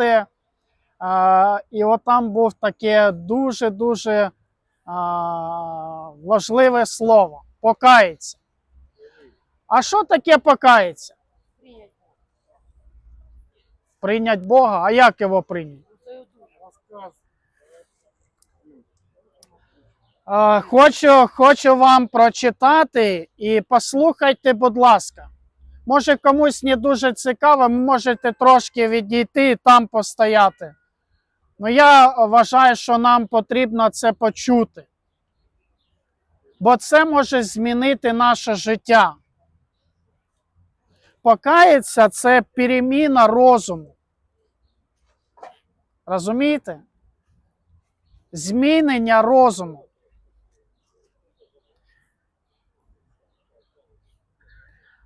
відкрити. А, і от там був таке дуже-дуже а, важливе слово покається. А що таке покається? Прийнять Бога. А як його прийняти? Е, Хочу, хочу вам прочитати і послухайте, будь ласка. Може, комусь не дуже цікаво, можете трошки відійти і там постояти. Ну, я вважаю, що нам потрібно це почути. Бо це може змінити наше життя. Покається це переміна розуму. Розумієте? Змінення розуму.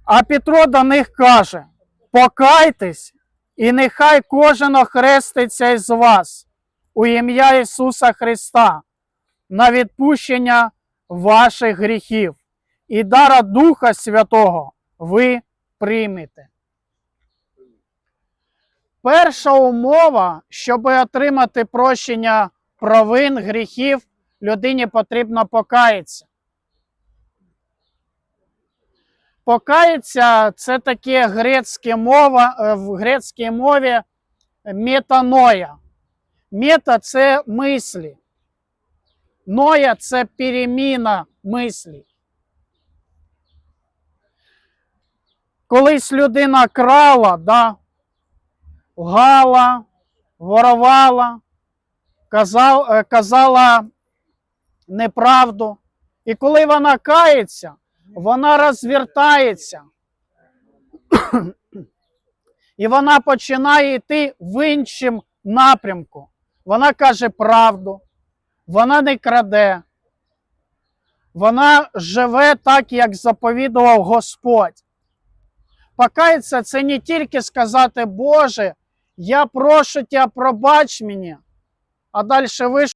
А Петро до них каже: покайтесь, і нехай кожен охреститься із вас у ім'я Ісуса Христа на відпущення ваших гріхів, і дара Духа Святого ви приймете. Перша умова, щоб отримати прощення провин, гріхів, людині потрібно покаятися. Покається це таке грецьке мова, е, в грецькій мові метаноя. Мета це мислі. Ноя це переміна мислі. Колись людина крала, да, лгала, ворувала, казав, е, казала неправду. І коли вона кається, вона розвертається. І вона починає йти в іншому напрямку. Вона каже правду, вона не краде. Вона живе так, як заповідував Господь. Покається це не тільки сказати, Боже, я прошу тебе, пробач мені, а далі ви